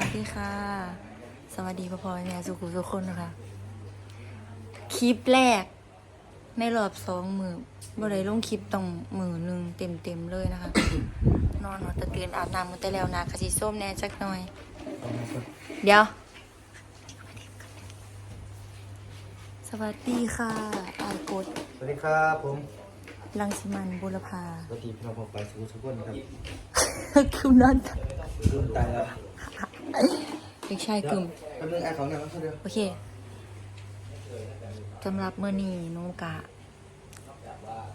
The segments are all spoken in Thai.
วัสดีค่ะ สวัสดีพ่อพ่อแม่สุขุทุกคนนะคะ คลิปแรก ในรอบสองมือบ่ได้ลงคลิปต้องมือหนึ่งเต็มเต็มๆเลยนะคะ นอนหัวตะเตือนอาบน้ำมันแต่แล้วนะกะสิส้มแหน่จักหน่อย เดี๋ยว สวัสดีค่ะอายกดสวัสดีครับผมลังสิมันบุรพาสวัสดีพี่น้องผมไปสุขุสุขคนครับ คือนั่น ลืมตายแล้ว เด็กชายกึ่มแป๊บนึงไอ้ของหนังเขาเดียวโอเคสำหรับเมื่อนี้หนูกะ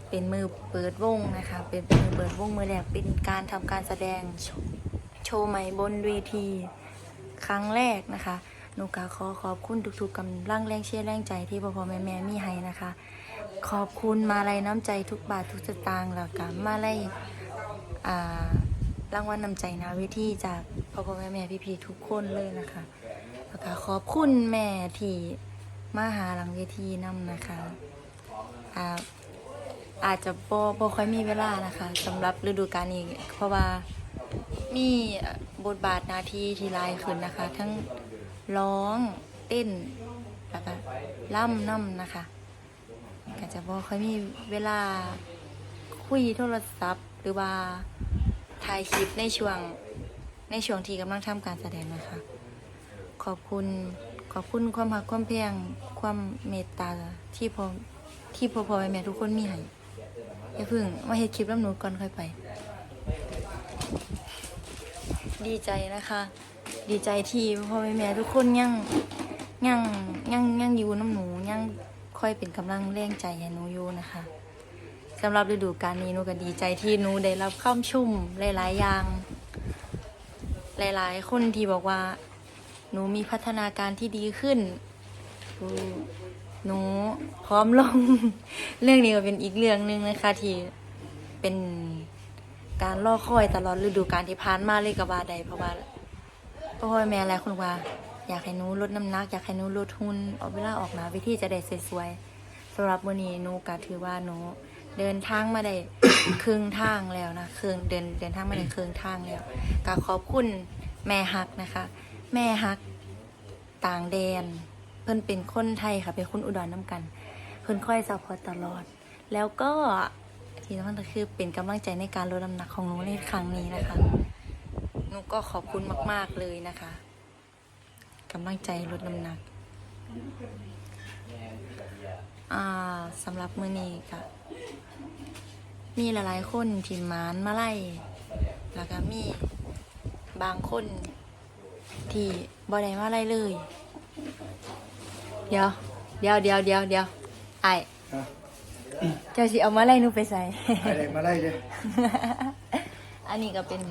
เป็นมือเปิดวงนะคะ เป็นมือเปิดวงมือแรกเป็นการทำการแสดงโชว์โชว์ใหม่บนเวที ครั้งแรกนะคะหนูกะขอขอบคุณทุกๆกำลังแรงเชียร์แรงใจที่พ่อพ่อแม่แม่มีให้นะคะ ขอบคุณมาลัยน้ำใจทุกบาททุกสตางค์แล้วก็มาลัยอ่า รางวัลนำใจนะเวทีจากพ่อพ่อแม่แม่พี่ๆทุกคนเลยนะคะแล้วก็ขอบคุณแม่ที่มาหาหลังเวทีนํนะคะอ่าอาจจะบ่บ่ค่อยมีเวลานะคะสำหรับฤดูกาลนี้เพราะว่ามีบทบาทหน้าที่ที่ลายขึ้นนะคะ ทั้งร้องเต้นแล้วก็ล่ำน้ำนะคะก็จะบ่ค่อยมีเวลาคุยโทรศัพท์หรือว่า ถ่ายคลิปในช่วงในช่วงที่กำลังทำการแสดงนะคะ ขอบคุณขอบคุณความหักความเพียงความเมตตาที่พอที่พอพอแม่ทุกคนมีให้อย่าพึ่งมาเฮ็ดคลิปแล้วหนูก่อนค่อยไป ดีใจนะคะ ดีใจที่พ่อแม่แม่ทุกคนยังยังยังยังอยู่น้ำหนูยังค่อยเป็นกำลังแรงใจให้หนูอยู่นะคะ สำหรับฤดูกาลนี้หนูก็ดีใจที่หนูได้รับคำชุ่มหลายๆอย่าง หลายๆ คนที่บอกว่าหนูมีพัฒนาการที่ดีขึ้นหนูพร้อมลง เรื่องนี้ก็เป็นอีกเรื่องหนึ่งนะคะที่เป็นการล่อคอยตลอดฤดูกาลที่ผ่านมาเลยกับว่าใดเพราะว่าพ่อแม่หลายคนว่า อยากให้หนูลดน้ำหนักอยากให้หนูลดหุ่นเอาเวลาออกมาวิธีจะได้สวยๆสำหรับวันนี้หนูก็ถือว่าหนู เดินทางมาได้ ครึ่งทางแล้วนะครึ่งเดินเดินทางมาได้ครึ่งทางแล้วก็ขอบคุณแม่ฮักนะคะ แม่ฮักต่างแดน เพิ่นเป็นคนไทยค่ะเป็นคนอุดรน้ำกัน เพิ่นค่อยซัพพอร์ตตลอด แล้วก็ที่สำคัญก็คือเป็นกำลังใจในการลดน้ำหนักของหนูในครั้งนี้นะคะหนูก็ขอบคุณมาก ๆเลยนะคะกำลังใจลดน้ำหนักอ่าสำหรับมือนี้ก็ มีหลายๆคนที่มานมาไล่แล้วก็มีบางคนที่บ่ได้มาอะไรเลย เดี๋ยว เดี๋ยวเดี๋ยวเดี๋ยวเดี๋ยวไอายฮะ เจ้าสิเอามาไล่หนูไปใส่ อะไรมาไล่เลยอันนี้ก็เป็น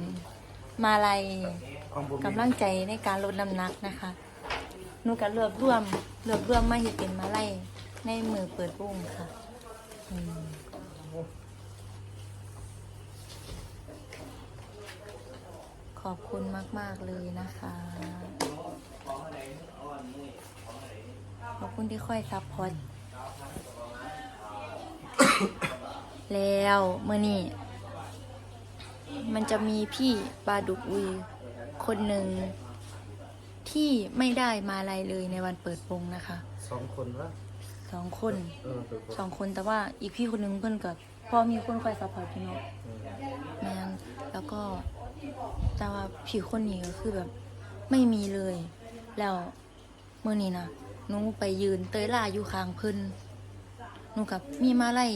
มาลัยของผมกำลังใจในการลดน้ำหนักนะคะหนูก็รวบรวมรวบรวมมาเห็ดเป็นมาลัยในมือเปิดวงค่ะอืม ขอบคุณมาก ๆ เลยนะคะ ขอบคุณที่ค่อยซัพพอร์ตแล้วเมื่อนี้มันจะมีพี่ปลาดุกอุยคนหนึ่งที่ไม่ได้มาอะไรเลยในวันเปิดวงนะคะ สองคนวะสองคนเออเปิดสองคนแต่ว่าอีกพี่คนหนึงเพิ่นก็พอมีคนคอยซัพพอร์ตพี่เนาะแมนแล้วก็ แต่ว่าพี่คนนี้ก็คือแบบไม่มีเลย แล้วเมื่อนี้นะหนูไปยืนเตยล่าอยู่ข้างเพิ่นหนูกับมีมาไล่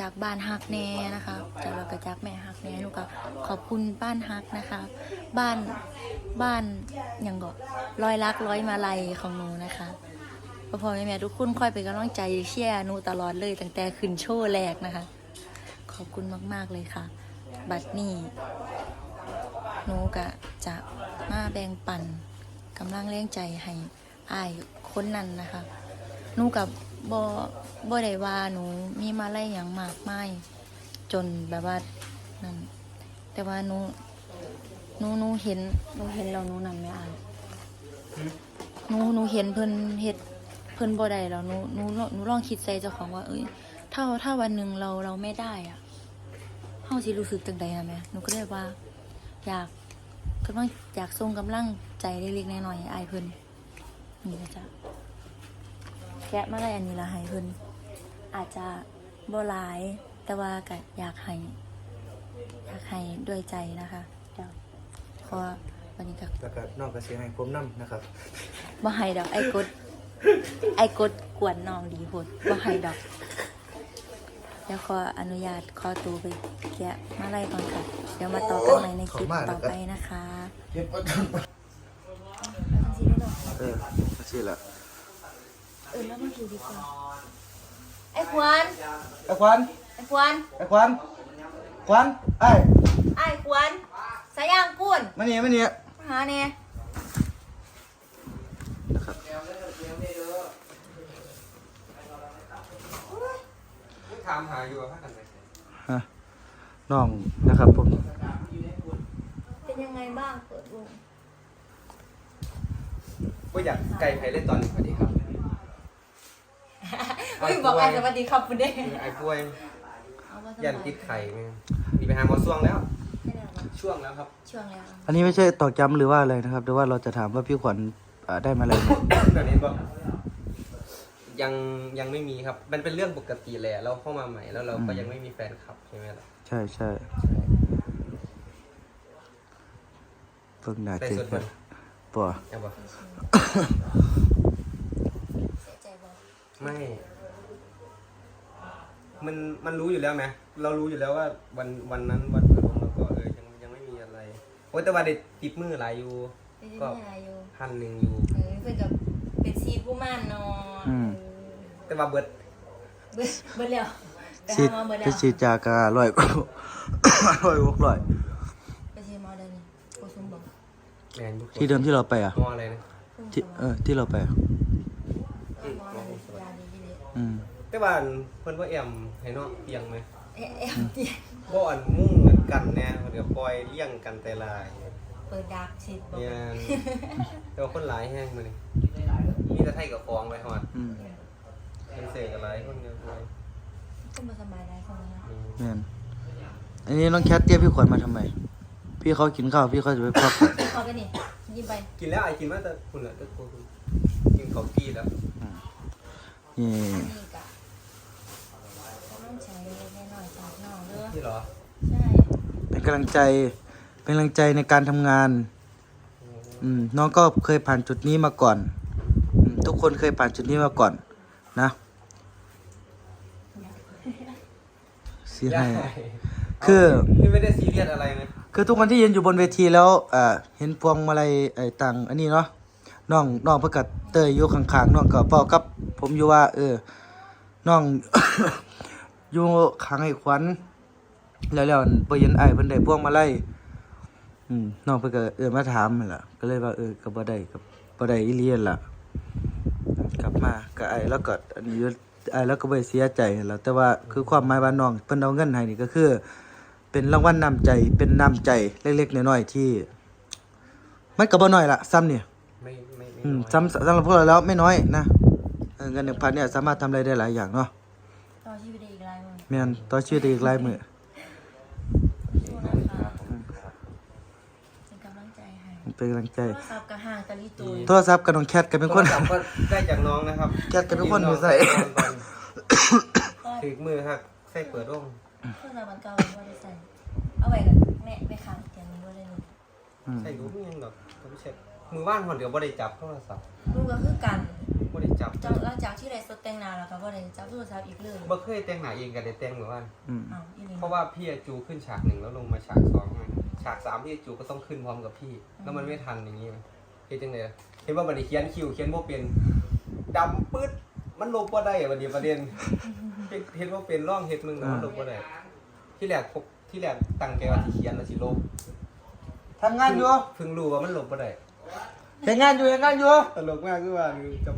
จากบ้านฮักแน่นะคะ จากเรากับจากแม่ฮักแน่หนูกับขอบคุณบ้านฮักนะคะ บ้านบ้านหยังก็ร้อยลักร้อยมาลัยของหนูนะคะพ่อพ่อแม่แม่ทุกคนคอยเป็นกำลังใจเชียร์หนูตลอดเลยตั้งแต่ขึ้นโชว์แรกนะคะ ขอบคุณมาก ๆ เลยค่ะ บัดนี้ หนูกะจะมาแบ่งปันกำลังเลี้ยงใจให้อายคนนั้นนะคะหนูกับบอบได้ว่าหนูมีมาไล่อย่างมากมายจนแบบว่านั่นแต่ว่าหนูหนูหนูเห็นหนูเห็นเราหนูนั่นไม่อายหนูหนูเห็นเพิ่นเฮ็ดเพิ่นบ่ได้แล้วหนูหนูหนูลองคิดใส่เจ้าของว่าเอ้ยถ้าถ้าวันหนึ่งเราเราไม่ได้อะเฮาสิรู้สึกจังใดอะแม่หนูก็เลยว่า อยาก กำลังอยากส่งกำลังใจใจเล็กๆน้อยๆให้อายเพิ่นนี่ก็จะแกะมาได้อันนี้ละให้เพิ่นอาจจะบ่หลาย แต่ว่าก็อยากให้อยากให้ด้วยใจนะคะเดี๋ยวเพราะว่าวันนี้ก็แล้วก็น้องก็เสียให้ผมนํนะครับบ่ให้ดอกไอ้กดไอ้กดกวนน้องดีโพดบ่ให้ดอก แล้วขออนุญาตขอตัวไปแกะมาไล่ก่อนค่ะ เดี๋ยวมาต่อกันใหม่ในคลิปต่อไปนะคะเฮ็ดบ่ทันเออสิล่ะเออแล้วมาคิวดีกว่าไอ้ควันไอ้ควันไอ้ควันไอ้ควันควันไอ้ไอ้ควันสายยางกุ้นมานี่มานี่มาหาเนี่ย ถามหาอยู่ว่าพักกันไหนฮะน้องนะครับผมเป็นยังไงบ้างเปิดวงว่าอยากไก่ไผ่เล่นตอนนี้พอดีครับอุ้ยบอกไอ้สวัสดีครับคุณเด้ไอ้ป่วยเอาว่าสบายันติดไข่ไงมีไปหาหมอช่วงแล้วไม่ได้หรอกช่วงแล้วครับ ช่วงแล้ว อันนี้ไม่ใช่ตอกย้ำหรือว่าอะไรนะครับแต่ว่าเราจะถามว่าพี่ขวัญอ่าได้มาอะไรไหมตอนนี้ก็ ยังยังไม่มีครับ มันเป็นเรื่องปกติแหละเราเข้ามาใหม่แล้วเราก็ยังไม่มีแฟนคลับใช่ไหมล่ะใช่ใช่เพิ่งหนาแต่เจ็ส่วนบคนปัวเอาบอกเสียใจบอกไม่ มันมันรู้อยู่แล้วไหมเรารู้อยู่แล้วว่าวันวันนั้นวันเปิดวงเราก็เออยังยังไม่มีอะไรโอ้ยแต่ว่าเด็ดติดมือหลายอยู่เป็นยังก็ไงอยู่พันหนึ่งอยู่ เออเพื่อนกับเป็นซีผู้มันเนาะอืม แต่ว่าเบิดเบิดเบิดแล้วไปฉีดหาหมอเบิดแล้ไปวฉีดจาการ้อยกว่า ร้อยหกร้อยไปฉีดหมอเดินโกซุมบอกแมนบุกที่เดิมที่เราไปอะมออะไรนะที่เออที่เราไปอะหมอเดินยาดีดีเลยอืมแต่ว่าอันเพิ่นว่าแอมให้เนาะเตียงไหมเอ๊ะเอ๊ะเดี๋ยวบ่อันมุ่งเหมือนกันแน่เดี๋ยวปล่อยเลี้ยงกันแต่ลายเปิดดักฉีดบอกเนี่ยแต่ว่าคนหลายแห้งมานี่มีแต่ไทยกับฟองไปฮอดอืม เป็นเสกอะไรคนเดียวเลยก็มาสบายได้คนนี้นะอืมแม่นอันนี้น้องแคทเตี้ยพี่ขวัญมาทำไม พี่เขากินข้าวพี่เขาจะไปพักผ่อนพอกันนี่ยิ้มไปกินแล้วไอ้กินมาแต่คุณเหรอแต่คุณกินของกีแล้วนี่นี่กะก็ต้องใช้เล็กๆน้อยๆจากน้องเด้อที่เหรอใช่เป็นกำลังใจเป็นกำลังใจในการทำงานอืมน้องก็เคยผ่านจุดนี้มาก่อน ทุกคนเคยผ่านจุดนี้มาก่อนนะ สิให้ คือพี่ไม่ได้ซีเรียสอะไรนะคือทุกคนที่ยืนอยู่บนเวทีแล้วเอ่อเห็นพวงมาลัยไอ้ต่างอันนี้เนาะน้องน้องประกาศเตยอยู่ข้างๆน้องก็เป้ากับ ผมอยู่ว่า เออน้องอยู่ข้างไอ้ขวัญแล้วแล้วไปเห็นไอ้ายเพิ่นได้พวงมาลัยอืมน้องเพิ่นก็เออมาถามนั่นล่ะก็เลยว่าเออก็บ่ได้ก็บ่ได้อีเลียนล่ะ กลับมาก็ไอ้แล้วก็อันนี้อยู่ ไอ้แล้วก็บ่ได้เสียใจนั่นล่ะแต่ว่าคือความหมายว่าน้องเพิ่นเอาเงินให้นี่ก็คือ เป็นรางวัลนำใจเป็นน้ำใจเล็กๆน้อยๆที่มันก็บ่น้อยละซ้ำเนี่ยไม่ไม่ไม่อืมน้อยซ้ำสำหรับพวกเราแล้วไม่น้อยนะเออเงินหนึ่งพันเนี่ยสามารถทำอะไรได้หลายอย่างเนาะต่อชีวิตได้อีกหลายมื้อแม่นต่อชีวิตได้อีกหลายมื้อ สู้นะคะเป็นกำลังใจให้ เป็นกำลังใจ โทรศัพท์กับห่างตะลิตุยโทรศัพท์กับน้องแคทก็เป็นคน โทรศัพท์ก็ได้จากน้องนะครับแคทก็เป็นคนอยู่ใส่ก็ถือมือครับใส่เปิดร่องโทรศัพท์มันเก่าเลยบ่ได้ใส่เอาไว้กับแม่ไปค้างเตียงนี้บ่ได้เลยอืมใส่รู้ยังดอกก็ไม่ใช่มือว่านคนเดียวบ่ได้จับโทรศัพท์ลูกก็คือกันบ่ได้จับจากหลังจากที่ได้สดแต่งหน้าแล้วก็บ่ได้จับโทรศัพท์อีกเลยบ่เคยแต่งหน้าเองก็ได้แต่งมือว่านอืม อ้าวอีหลีเพราะว่าพี่จูขึ้นฉากหนึ่งแล้วลงมาฉากสองไง ฉากสามพี่จูก็ต้องขึ้นพร้อมกับพี่ แล้วมันไม่ทันอย่างนี้ไหมเฮ็ดจังได๋เห็นว่าบัดนี้เขียนคิวเขียนบ่เป็นดำปึ๊ดมันลบบ่ได้อะบัดนี้ประเด็นเฮ็ดเฮ็ดบ่เป็นร่องเฮ็ดมึงแล้วมันลบบ่ได้ที่แรกพบที่แรกตั้งใจว่าสิเขียนแล้วสิลบทำงานอยู่เพิ่งรู้ว่ามันลบบ่ได้เฮ็ดงานอยู่เฮ็ดงานอยู่ตลกมากคือว่าจะ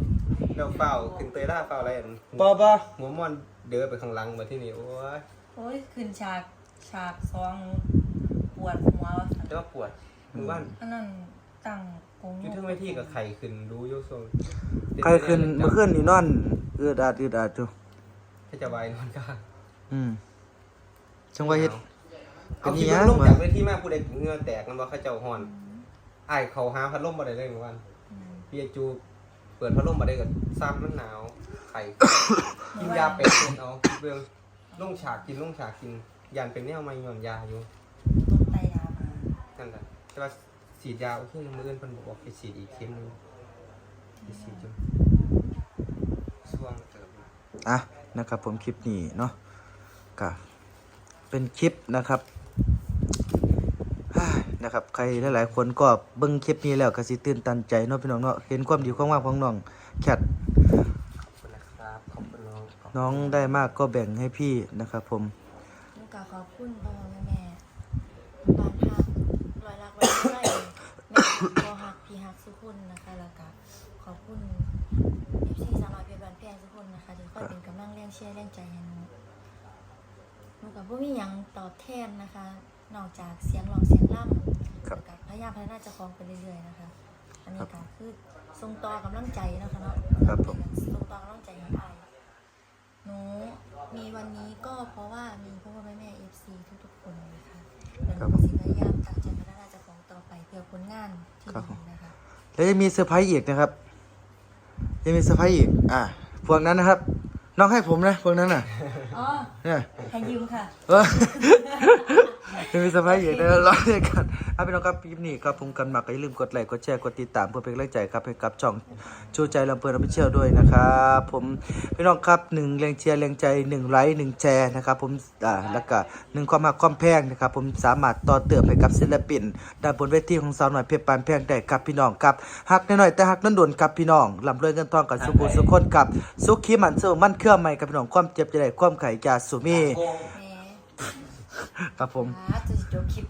เดาเฝ้าขึ้นเตยล่าเฝ้าอะไรอันบ่บ่หัวม่อนเดินไปข้างหลังมาที่นี่โอ้ยโอ้ยขึ้นฉากฉากสอง ปวดหัวว่ะแต่ว่าปวดมือว่านอันนั้นตั้งกงอยู่ทั้งเวทีกับไข่ขึ้นรู้โยโซใครขึ้นเมื่อคืนนี่นอนอืดอาดอืดอาดอยู่ให้จะวายนอนกลางอืมจังว่าเฮ็ดเอาเป็นคิอีดหยัว่างลงวะจากเวทีมาผู้ใดเหงื่อแตกมันว่าเขาเจ้าฮ้อนไอ้ายเขาหาพัดลมมาได้เลยเมื่อวานอืมพี่ไอจูเปิดพัดลมมาได้กับซ้ำมันหนาวไข่กินยาเป็ดเป็นเอาเบื้องลงฉากกินลงฉากกินยันเป็นแนวไม่หย่อนยาอยู่ต้นไตยามา นั่นแหละแต่ว่าฉีดยาโอเคมืออื่นเพิ่นบอกว่าไปฉีดอีกเข็มหนึงไปฉีดจนช่วงเติมอะนะครับผมคลิปนี้เนาะก็เป็นคลิปนะครับฮ่านะครับใครหลายๆคนก็เบิ่งคลิปนี้แล้วก็สิตื่นตันใจเนาะพี่น้องเนาะเห็นความดีความว่างของน้องแคทขอบคุณนะครับขอบคุณน้องขอบคุณน้องได้มากก็แบ่งให้พี่นะครับผมลูกกาขอบคุณพ่อแม่แม่บ้านฮักรอยรักรอยไส้แม่พ่อฮักพี่ฮักสุขุ นนะคะแล้วก็ขอบคุณเอฟซีสามารถเพียรบันแพงสุขุนนะคะที่คอยเป็นกำลังแรงเชียร์แรงใจให้หนูหนูกับพวกมีหยังตอบแทนนะคะ นอกจากเสียงร้องเสียงล่ำครับ แล้วก็พยายามพัฒนาเจ้าของไปเรื่อยๆนะคะ อันนี้ก็คือทรงต่อกำลังใจนะคะเนาะ ครับผมทรงต่อกำลังใจให้ไปหนูมีวันนี้ก็เพราะว่ามีพ่อพ่อแม่แม่เอฟซีทุกๆคนนะคะแล้วหนูก็สิพยายามตั้งใจพัฒนาเจ้าของต่อไปเพื่อผลงานที่ดีนะคะ แล้วยังมีเซอร์ไพรส์อีกนะครับ ยังมีเซอร์ไพรส์อีก อะพวกนั้นนะครับ น้องให้ผมนะพวกนั้นน่ะอ๋อเนี่ยให้ยืมค่ะ เออยังมีสบายอยู่ในร้อยเลยกัน เอาพี่น้องครับคลิปนี้ครับผมกันมากก็อย่าลืมกดไลค์กดแชร์กดติดตามเพื่อเป็นกำลังใจครับให้กับช่องชูใจลำเพลินอภิเชียวด้วยนะครับผมพี่น้องครับหนึ่งแรงเชียร์แรงใจหนึ่งไลค์หนึ่งแชร์นะครับผมอ่าแล้วก็หนึ่งความหักความแพงนะครับผมสามารถต่อเติมให้กับศิลปินด้านบนเวทีของสาวหน่อยเพชรปานแพงได้ครับพี่น้องครับหักน้อยๆแต่หักนั้นโดนครับพี่น้องลำรวยเงินทองกับสุขุสุขคนกับสุขีมันเซอร์มันเครื่อใหม่กับพี่น้องความเจ็บจะได้ความไข่ยาสุมีแหมครับผม อ่าจะจบคลิป